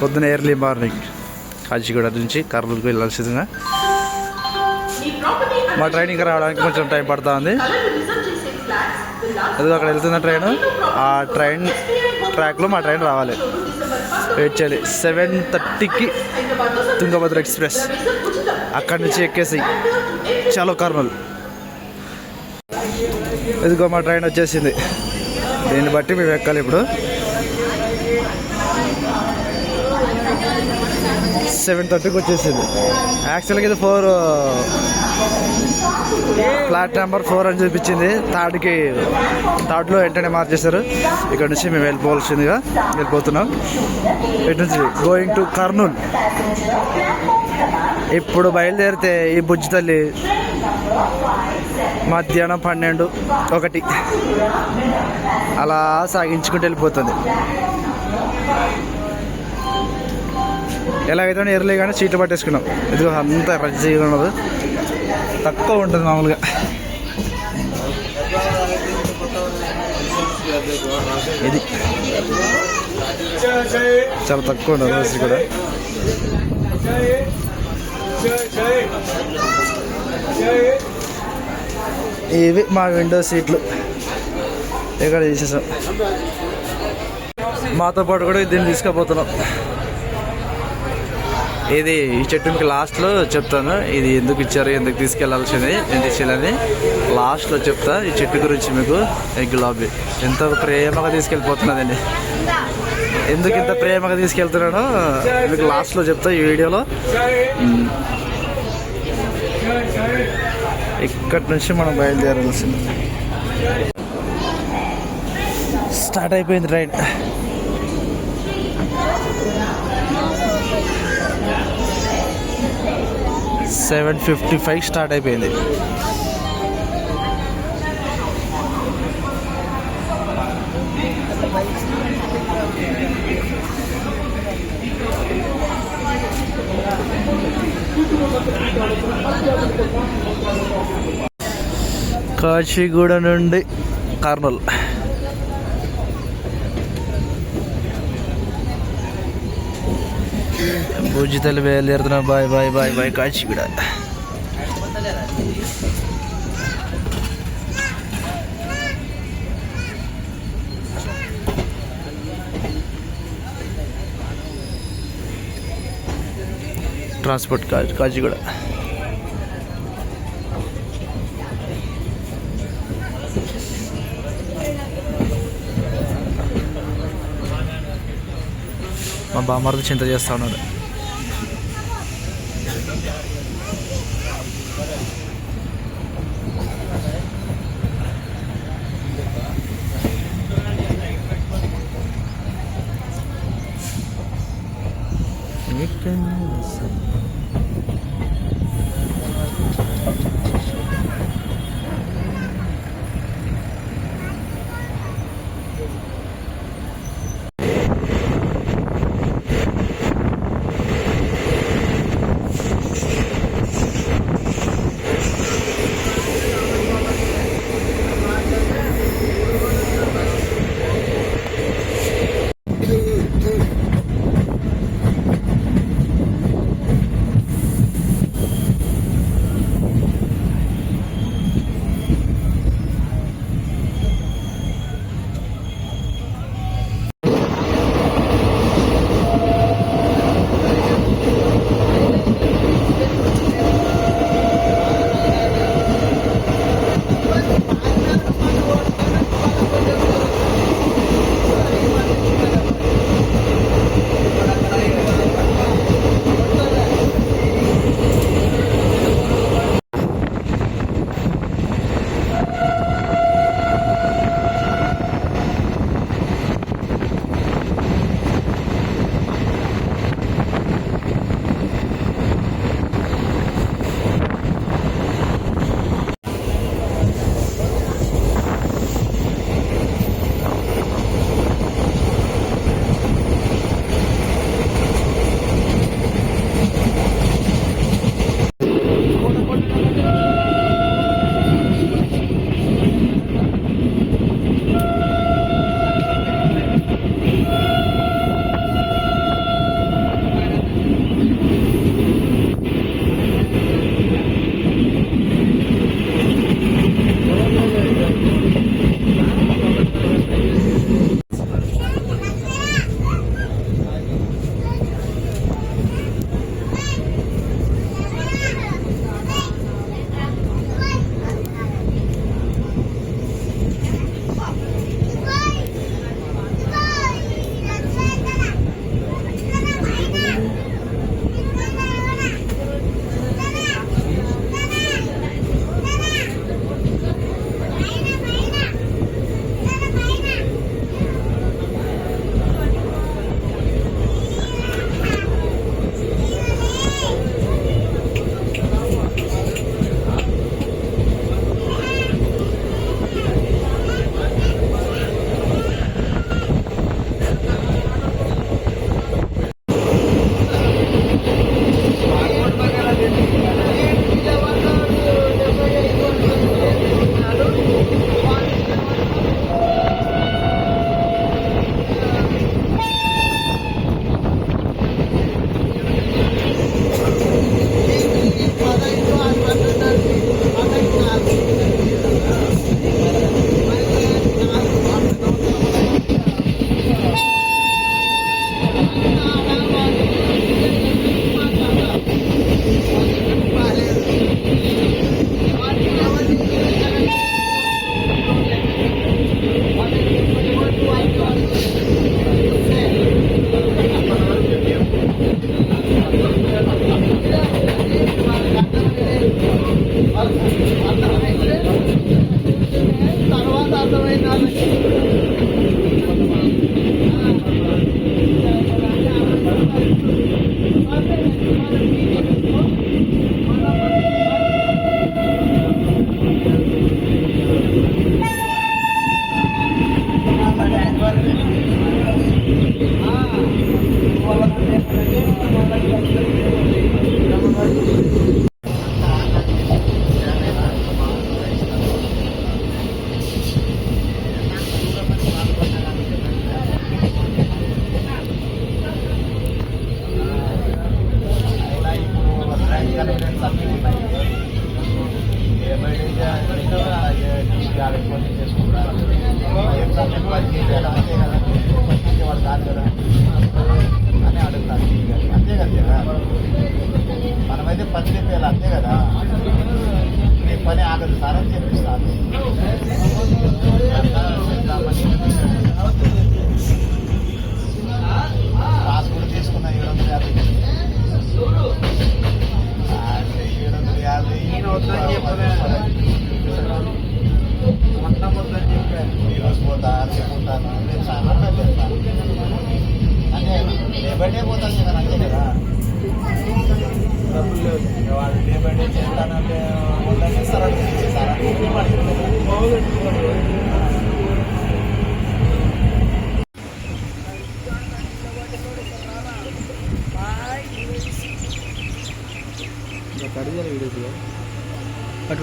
పొద్దున early morning Kachiguda నుంచి కర్నూలుకు వెళ్ళాల్సిందిగా మా ట్రైన్ ఇంకా రావడానికి కొంచెం టైం పడుతూ ఉంది అది అక్కడ వెళ్తున్న ట్రైన్ ఆ ట్రైన్ ట్రాక్లో మా ట్రైన్ రావాలి. వెయిట్ చేయాలి. సెవెన్ థర్టీకి తుంగభద్ర ఎక్స్ప్రెస్ అక్కడి నుంచి ఎక్కేసి చలో కర్నూలు. ఇదిగో మా ట్రైన్ వచ్చేసింది. దీన్ని బట్టి మేము ఎక్కాలి ఇప్పుడు. సెవెన్ థర్టీకి వచ్చేసింది. యాక్చువల్గా ఇది ఫోర్ ఫ్లాట్ నెంబర్ ఫోర్ అని చూపించింది. థర్డ్కి థర్డ్లో వెంటనే మార్చేశారు. ఇక్కడ నుంచి మేము వెళ్ళిపోవాల్సిందిగా వెళ్ళిపోతున్నాం. ఇటు నుంచి గోయింగ్ టు కర్నూల్ ఇప్పుడు బయలుదేరితే ఈ బుజ్జి తల్లి మధ్యాహ్నం పన్నెండు ఒకటి. అలా సాగించుకుంటూ వెళ్ళిపోతుంది. ఎలాగైతే ఎర్లీ కానీ చీట్లు పట్టేసుకున్నాం. ఇది అంత రద్దీగా ఉండదు తక్కువ ఉంటుంది మామూలుగా. ఇది. చాలా తక్కువ ఉంటుంది రోజు కూడా. ఇవి మా విండో సీట్లు. ఇక్కడ తీసేసాం. మాతో పాటు కూడా దీన్ని తీసుకుపోతున్నాం. ఇది ఈ చెట్టు మీకు లాస్ట్లో చెప్తాను. ఇది ఎందుకు ఇచ్చారు ఎందుకు తీసుకెళ్ళాల్సింది ఎందుకు ఇచ్చేయాలని లాస్ట్లో చెప్తా. ఈ చెట్టు గురించి మీకు ఈ గులాబీ. ఎంత ప్రేమగా తీసుకెళ్ళిపోతున్నదండి. ఎందుకు ఇంత ప్రేమగా తీసుకెళ్తున్నానో మీకు లాస్ట్లో చెప్తా ఈ వీడియోలో. ఇక్కడి నుంచి మనం బయలుదేరాల్సింది. స్టార్ట్ అయిపోయింది ride. Seven fifty five start అయిపోయింది. కాచిగూడ నుండి కర్నూలు. పూజితలు వేలేరుతున్నా bye bye bye bye Kacheguda transport కా కూడా మా బామ్మర్ది చింత చేస్తా ఉన్నాడు can listen.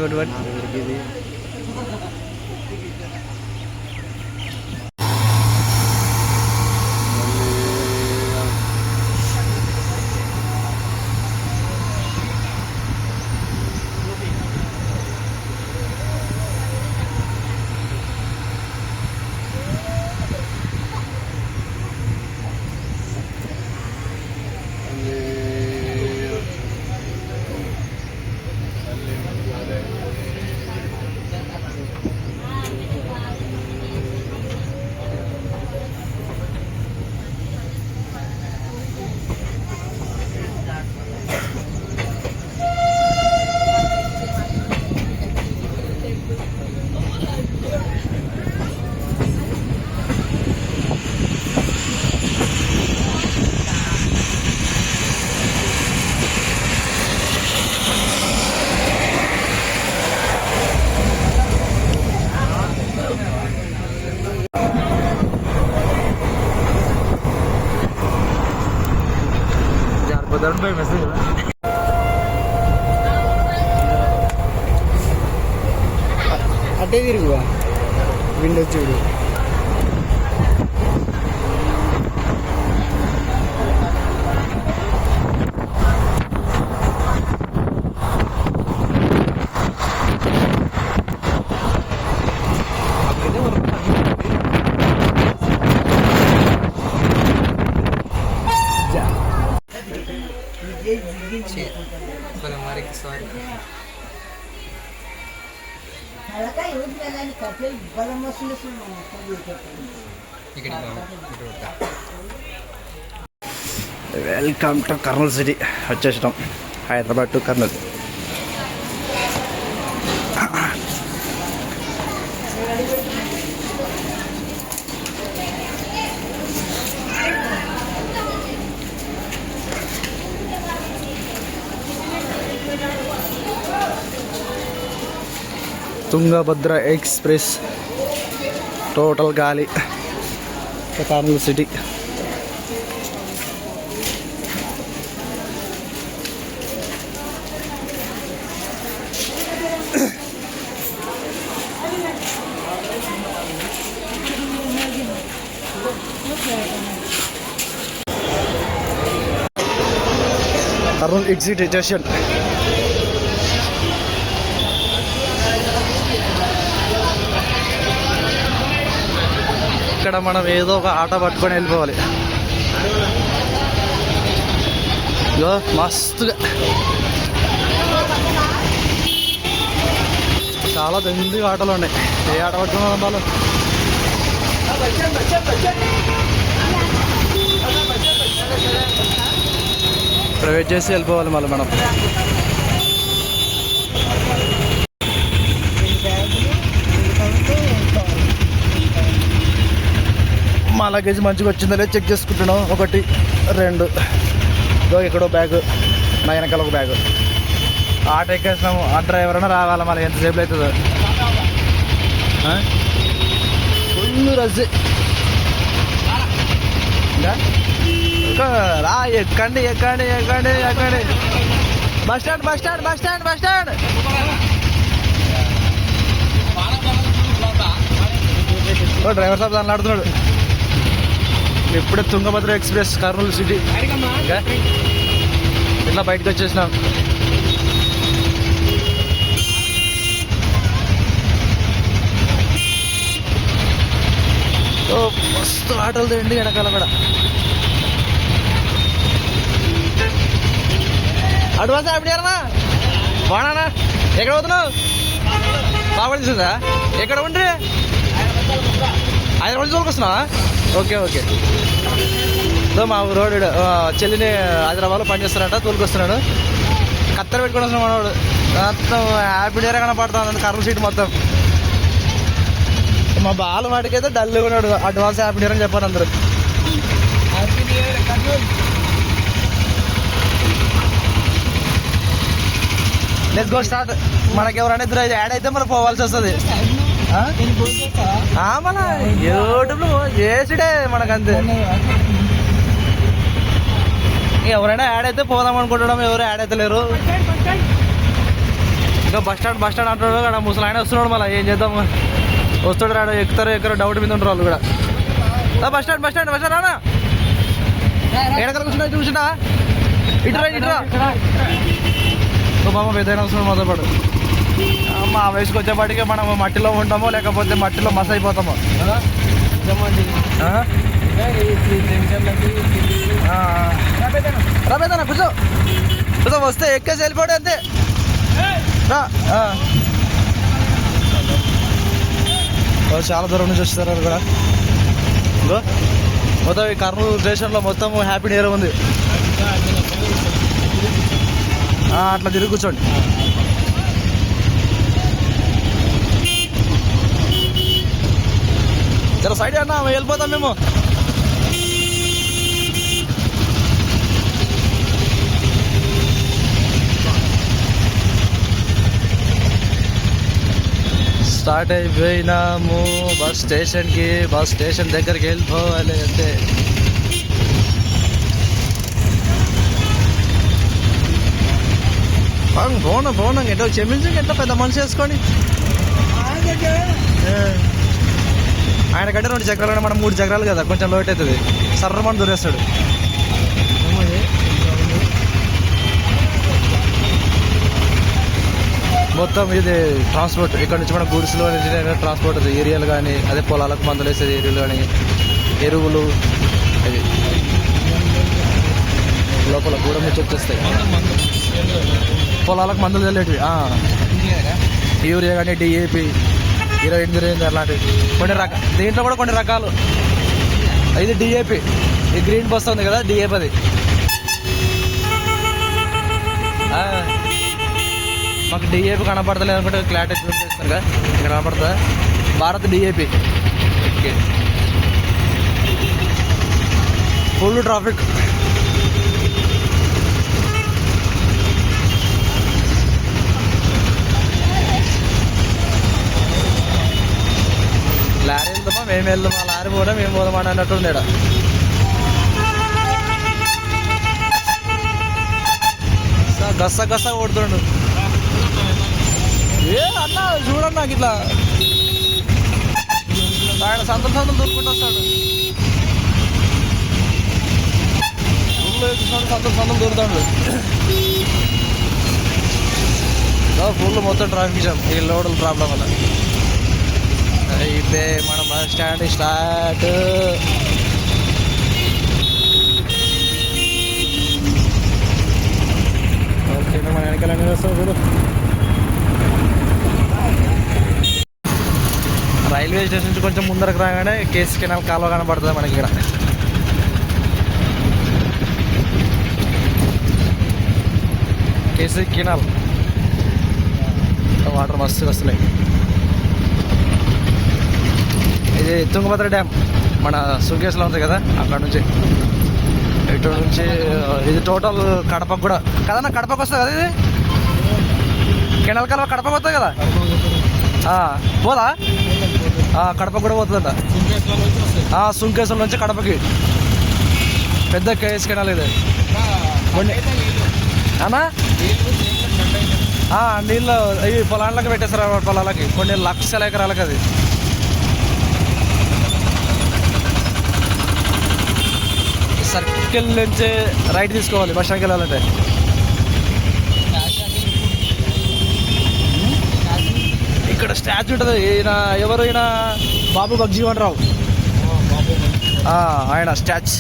good, good. Welcome to Kurnool city. వచ్చేసినాం. Hyderabad to Kurnool. Tungabhadra express total గాలి Kurnool city Kurnool exit station ఇక్కడ మనం ఏదో ఒక ఆట పట్టుకొని వెళ్ళిపోవాలి. ఇగో మస్తుగా. చాలా దండిగా ఆటలు ఉన్నాయి. ఏ ఆట పట్టుకున్నాం వాళ్ళు ప్రైవేట్ చేసి వెళ్ళిపోవాలి మళ్ళీ మనం. మా లగేజ్ మంచిగా వచ్చిందో లేదో చెక్ చేసుకుంటున్నాం. ఒకటి రెండు. ఇదో ఎక్కడో బ్యాగ్ నా వెనకాల ఒక బ్యాగ్ ఆటో ఎక్కేసినాము ఆ డ్రైవర్ అన్న రావాలి మళ్ళీ? ఎంతసేపు అవుతుందో? ఫుల్ రజ్జే ఇంకా? రా ఎక్కండి ఎక్కండి ఎక్కండి ఎక్కండి. Bus stand bus stand bus stand bus stand. ఓ డ్రైవర్ సాబ్ దాన్ని ఆడుతున్నాడు ఇప్పుడే తుంగభద్ర ఎక్స్ప్రెస్ కర్నూలు సిటీ. ఇంకా? ఇట్లా బయటకు వచ్చేసినాం? ఓ మస్తు ఆటలు తిండి వెనకాల కూడా. అడ్వాన్స్ అప్పుడేనా బాగున్నానా ఎక్కడ పోతున్నావు? బాగా తెలిసిందా ఎక్కడ ఉండ్రి? హైదరాబాద్ నుంచి వస్తున్నావా ఓకే ఓకే. ఇదో మా రోడ్ చెల్లిని హైదరాబాద్లో పనిచేస్తారంట తోలుకొస్తున్నాడు. కత్తెర పెట్టుకుని వస్తున్నాడు మనవాడు మొత్తం హ్యాపీ డేరే కనపడుతుంది కర్నూలు సీట్ మొత్తం. మా బాల వాటికైతే డల్గా ఉన్నాడు అడ్వాన్స్ హ్యాపీ డేర్ అని చెప్పారు అందరూ. లెట్స్ గో స్టార్ట్ మనకి ఎవరైనా ఇద్దరు యాడ్ అయితే మనం పోవాల్సి వస్తుంది. మన యూట్యూబ్లో చేసుడే మనకంతే. ఎవరైనా యాడ్ అయితే పోదాం అనుకుంటున్నాం ఎవరు యాడ్ అయితే లేరు. ఇంకా బస్ స్టాండ్ బస్ స్టాండ్ అంటాడు అక్కడ ముసలి ఆయన వస్తున్నాడు మళ్ళీ ఏం చేద్దాం? వస్తాడు రాడు ఎక్కుతారు ఎక్కరు డౌట్ మీద ఉంటారు వాళ్ళు కూడా. Bus stand bus stand bus stand రానా? ఎక్కడ కూర్చున్నా చూసినా? ఇటురా ఇటురా ఓ పెద్ద పెద్దయిన వస్తున్నాడు మొదలు పడు మా వయసుకు వచ్చేపాటికి మనం మట్టిలో ఉంటామో లేకపోతే మట్టిలో మస్ అయిపోతామో? ఆ? ఆ. రా పెద్దనా కూర్చో. కూర్చో వస్తే ఎక్కేసి వెళ్ళిపోడు అంతే. చాలా దూరం నుంచి వస్తారు కూడా. మొత్తం ఈ కర్నూలు స్టేషన్లో మొత్తం హ్యాపీ ఇయర్ ఉంది. అట్లా తిరిగి కూర్చోండి. సైడ్ అన్నా వెళ్ళిపోతాం మేము. స్టార్ట్ అయిపోయినాము. బస్ స్టేషన్కి బస్ స్టేషన్ దగ్గరికి వెళ్ళిపోవాలి అంతే. పోను పోను ఎటో క్షమించి ఎట్లా పెద్ద మనిషి వేసుకొని. ఆయన కంటే రెండు చక్రాలు మనం మూడు చక్రాలు కదా కొంచెం లోట్ అవుతుంది. సర్రమని దూరేస్తాడు. మొత్తం ఇది ట్రాన్స్పోర్ట్ ఇక్కడ నుంచి మన గుడిసెలో నుంచి ట్రాన్స్పోర్ట్ ఏరియాలు కానీ అదే పొలాలకు మందులు వేసేది ఏరియాలు కానీ ఎరువులు అది. లోపల గూడ నుంచి వచ్చేస్తాయి. పొలాలకు మందులు చల్లేటివి యూరియా కానీ డిఏపి ఇరవై ఎనిమిది ఇరవై అలాంటివి. కొన్ని రక దీంట్లో కూడా కొన్ని రకాలు. ఇది డిఏపి ఈ గ్రీన్ బస్ ఉంది కదా డిఏపి అది. మాకు డిఏపి కనపడతలేదు అనుకుంటే క్లారిటీ చూస్ చేస్తారు కదా. ఇక్కడ కనపడతా Bharat DAP okay full traffic lorry వెళ్దామా? మేము వెళ్దామా? లారీ పోదా మేము పోదామా? అని అన్నట్టు ఉంది గస్స గస్స కొడుతుండు. ఏ అన్న చూడండి నాకు ఇట్లా. ఆయన సంతలు సంతలు దూరుకుంటూ వస్తాడు. ఊళ్ళో ఎక్కుతున్నాడు సంతలు సంతలు దూరుతాడు. ఫుల్ మొత్తం ట్రాఫిక్ జామ్ ఈ లోడల్ ప్రాబ్లం వల్ల. అయితే మన బస్ స్టాండ్ స్టార్ట్. మన వెనకాల చూడు. రైల్వే స్టేషన్ నుంచి కొంచెం ముందరకు రాగానే కేసు కెనాల్ కాలువ కనబడుతుంది మనకి ఇక్కడ. KC canal. వాటర్ మస్తు వస్తున్నాయి. ఇది తుంగభద్ర డ్యామ్. మన సుకేశ్లో ఉంది కదా అక్కడ నుంచి. ఇటు నుంచి ఇది టోటల్ కడపకు కూడా. కదన్నా కడపకు వస్తుంది కదా ఇది? కెనాల్ కలవ కడపకు వస్తుంది కదా? పోదా? కడపకు కూడా పోతుందట. సుంకేశ్వరం నుంచి కడపకి. పెద్ద కేఎస్ కెనాల్ ఇది. అన్నా? నీళ్ళు ఇవి పొలాలకు పెట్టేస్తారు పొలాలకి. కొన్ని లక్షల ఎకరాలకి అది. సర్కిల్ నుంచి రైట్ తీసుకోవాలి బస్ స్టాండ్కి వెళ్ళాలంటే. ఇక్కడ స్టాచ్యూ ఉంటుంది ఈయన ఎవరు ఈయన బాబు భగ్జీవన్ రావు. ఆయన స్టాచ్.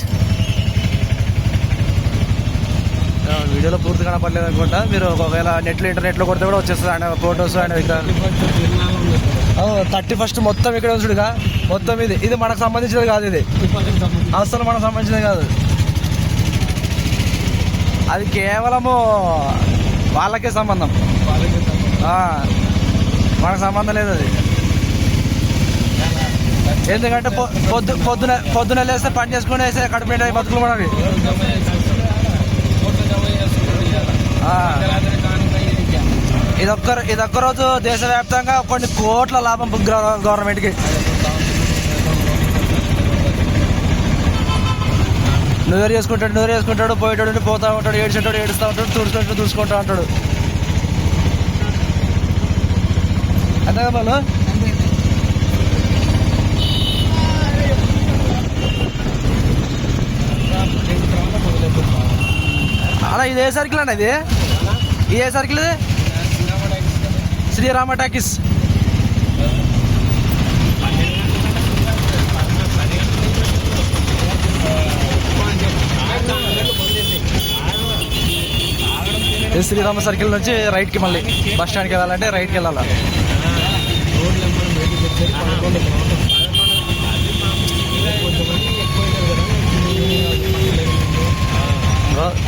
వీడియోలో పూర్తి కనపడలేదు అనుకుంటా. మీరు ఒకవేళ నెట్లో ఇంటర్నెట్లో కొడితే కూడా వచ్చేస్తుంది. ఆయన ఫొటోస్ ఆయన థర్టీ ఫస్ట్ మొత్తం ఇక్కడ చూడుగా మొత్తం ఇది. ఇది మనకు సంబంధించినది కాదు ఇది. అసలు మనకు సంబంధించినది కాదు. అది కేవలము వాళ్ళకే సంబంధం. మనకు సంబంధం లేదు అది. ఎందుకంటే పొద్దు పొద్దున పొద్దున లేస్తే పని చేసుకుని వేసే కడుపు నిండా బతుకులు మనవి. ఆ. ఇదొక్క ఇదొక్క రోజు దేశవ్యాప్తంగా కొన్ని కోట్ల లాభం గవ- గవర్నమెంట్కి. న్యూ చేసుకుంటాడు న్యూ చేసుకుంటాడు పోయేటోడు పోతా ఉంటాడు ఏడ్చేటోడు ఏడుస్తూ ఉంటాడు తుడుచుకుంటాడు తుడుచుకుంటా ఉంటాడు. అంతే బాలు అలా ఇది ఏ సర్కిల్ అండి ఇది? ఇది ఏ సర్కిల్ ఇది? శ్రీరామ టాకీస్. శ్రీరామ సర్కిల్ నుంచి రైట్కి మళ్ళీ బస్ స్టాండ్కి వెళ్ళాలంటే రైట్కి వెళ్ళాలా?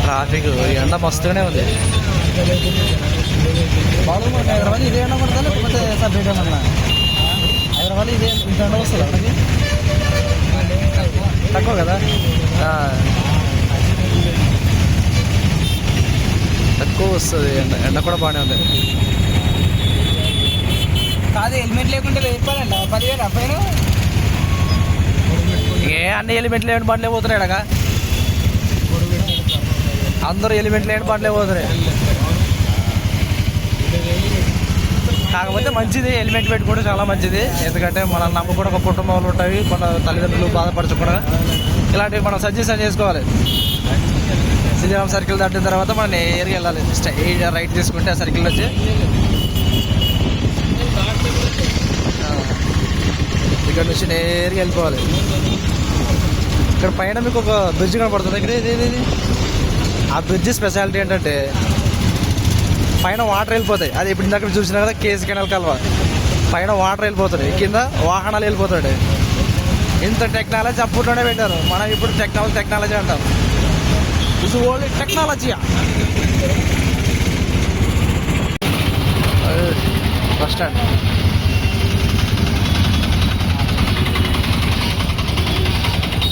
ట్రాఫిక్ ఎండ మస్తుగానే ఉంది. హైదరాబాద్ ఇదే ఎండ పడుతుందా లేకపోతే సపరేట్ ఏమన్నా? హైదరాబాద్ ఇదే ఇంత ఎండ వస్తుంది తక్కువ కదా? తక్కువ వస్తుంది ఎండ ఎండ కూడా బాగానే ఉంది. కాదు హెల్మెట్ లేకుంటే వేయిపోవాలంట పదివేలు అబ్బాయి ఏ అన్ని ఎలిమెంట్లు లేని బండ్లే పోతున్నాయి అడగా. అందరూ ఎలిమెంట్లు లేని బండ్లే పోతున్నాయి. కాకపోతే మంచిది హెల్మెట్ పెట్టుకుంటే చాలా మంచిది. ఎందుకంటే మనం నమ్ముకున్న ఒక కుటుంబాలు ఉంటాయి మన తల్లిదండ్రులు బాధపరచకుండా ఇలాంటివి మనం సజెషన్ చేసుకోవాలి. శ్రీరామ్ సర్కిల్ దాటిన తర్వాత మనం నేరుగా వెళ్ళాలి. స్ట్రైట్ రైట్ తీసుకుంటే ఆ సర్కిల్ వచ్చి ఇక్కడ నుంచి నేరుగా వెళ్ళిపోవాలి. ఇక్కడ పైన మీకు ఒక బ్రిడ్జ్ కనపడుతుంది. ఇక్కడ ఇది ఇది ఆ బ్రిడ్జ్ స్పెషాలిటీ ఏంటంటే పైన వాటర్ వెళ్ళిపోతాయి. అది ఇప్పుడు ఇందాక చూసినా కదా కేసు కెనాల్ కలవ. పైన వాటర్ వెళ్ళిపోతుంది. కింద వాహనాలు వెళ్ళిపోతాయి. ఇంత టెక్నాలజీ అప్పట్లోనే పెట్టారు. మనం ఇప్పుడు టెక్నాలజీ టెక్నాలజీ అంటాం. ఇది ఓన్లీ టెక్నాలజీ బస్ స్టాండ్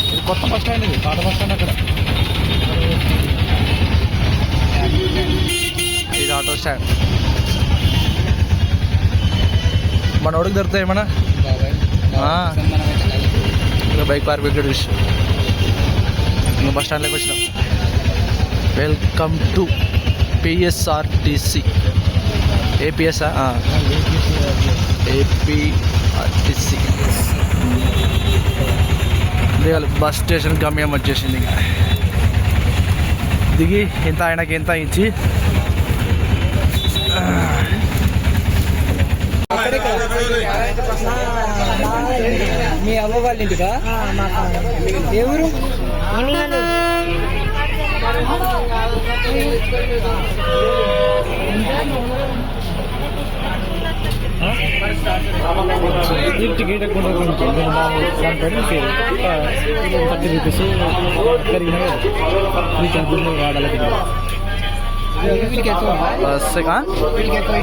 ఇది కొత్త బస్ స్టాండ్ ఇది పాత బస్ స్టాండ్ అక్కడ. ఇది ఆటో స్టాండ్ మన ఒడికి దొరుకుతాయి ఏమన్నా. ఇంకా బైక్ పార్క్ ఇక్కడ విషయం బస్ స్టాండ్లోకి వచ్చినాం వెల్కమ్ టు పిఎస్ఆర్టీసీ ఏపీఎస్ఆ ఏపీఆర్టీసీ దిగాలి బస్ స్టేషన్ గమ్యం వచ్చేసింది ఇక. దిగి ఇంత ఆయనకి ఇంత ఇచ్చి. మీ అవ్వ వాళ్ళ ఇంటికా? ఏ ఊరు టికెట్ కూడా థర్టీ రూపీస్ పెరిగిన రీఛార్జ్ వాడాలి వీడికి ఎక్కువ బస్ ఆ? వీడికి ఎక్కువ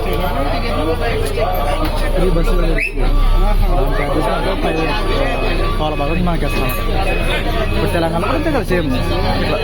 ఫ్రీ బస్సులో వాళ్ళ బాగా మనకి వేస్తాం ఇప్పుడు తెలంగాణ కూడా అంతే కదా సేమ్ ఇట్లా